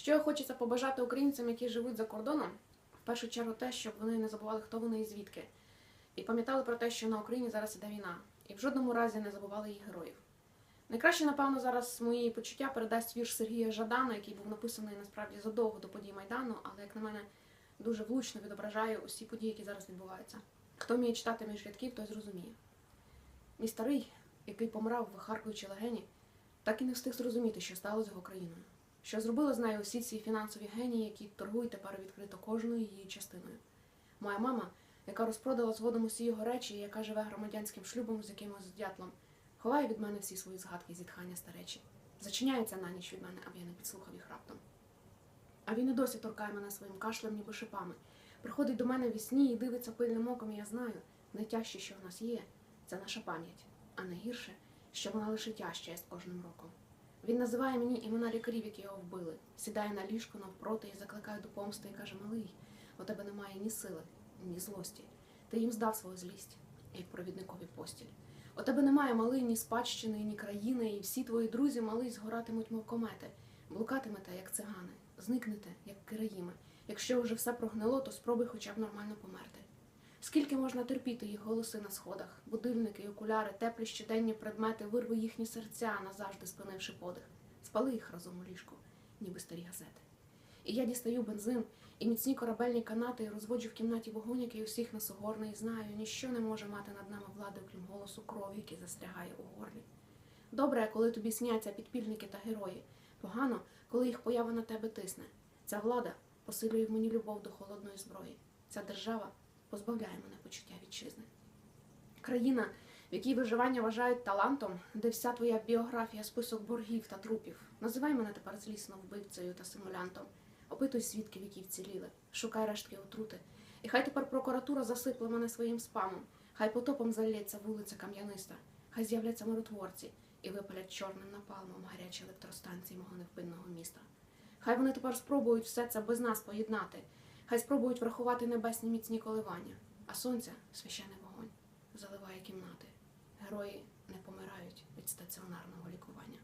Що хочеться побажати українцям, які живуть за кордоном, в першу чергу те, щоб вони не забували, хто вони і звідки, і пам'ятали про те, що на Україні зараз іде війна, і в жодному разі не забували їх героїв. Найкраще, напевно, зараз мої почуття передасть вірш Сергія Жадана, який був написаний насправді задовго до подій Майдану, але, як на мене, дуже влучно відображає усі події, які зараз відбуваються. Хто вміє читати між рядків, той зрозуміє. Мій старий, який помирав, вихаркуючи легені, так і не встиг зрозуміти, що стало з його країною. Що зробили з нею усі ці фінансові генії, які торгують тепер відкрито кожною її частиною. Моя мама, яка розпродала згодом усі його речі, і яка живе громадянським шлюбом з якимось дятлом, ховає від мене всі свої згадки і зітхання старечі. Зачиняється на ніч від мене, аби я не підслухав їх раптом. А він і досі торкає мене своїм кашлем, ніби шипами. Приходить до мене в сні і дивиться пильним оком, і я знаю, найтяжче, що в нас є, це наша пам'ять, а найгірше, що вона лише тяжчає з кожним роком. Він називає мені імена лікарів, які його вбили, сідає на ліжко навпроти і закликає до помсти і каже: Малий, у тебе немає ні сили, ні злості. Ти їм здав свою злість, як провідникові постіль. У тебе немає малий ні спадщини, ні країни, і всі твої друзі малий згоратимуть, мов комети, блукатимете, як цигани, зникнете, як кираїми. Якщо вже все прогнило, то спробуй хоча б нормально померти. Скільки можна терпіти їх голоси на сходах, будильники окуляри, теплі щоденні предмети, вирви їхні серця, назавжди спинивши подих, спали їх разом у ліжку, ніби старі газети. І я дістаю бензин і міцні корабельні канати, і розводжу в кімнаті вогонь, який усіх нас огорне, і знаю, ніщо не може мати над нами влади, окрім голосу крові, який застрягає у горлі. Добре, коли тобі сняться підпільники та герої. Погано, коли їх поява на тебе тисне. Ця влада посилює в мені любов до холодної зброї. Ця держава позбавляє мене почуття вітчизни. Країна, в якій виживання вважають талантом, де вся твоя біографія, список боргів та трупів. Називай мене тепер злісно вбивцею та симулянтом. Опитуй свідків, які вціліли, шукай рештки отрути. І хай тепер прокуратура засипле мене своїм спамом, хай потопом залється вулиця кам'яниста, хай з'являться миротворці і випалять чорним напалмом гарячі електростанції мого невпинного міста. Хай вони тепер спробують все це без нас поєднати, хай спробують врахувати небесні міцні коливання, а сонця священний вогонь заливає кімнати. Герої не помирають від стаціонарного лікування.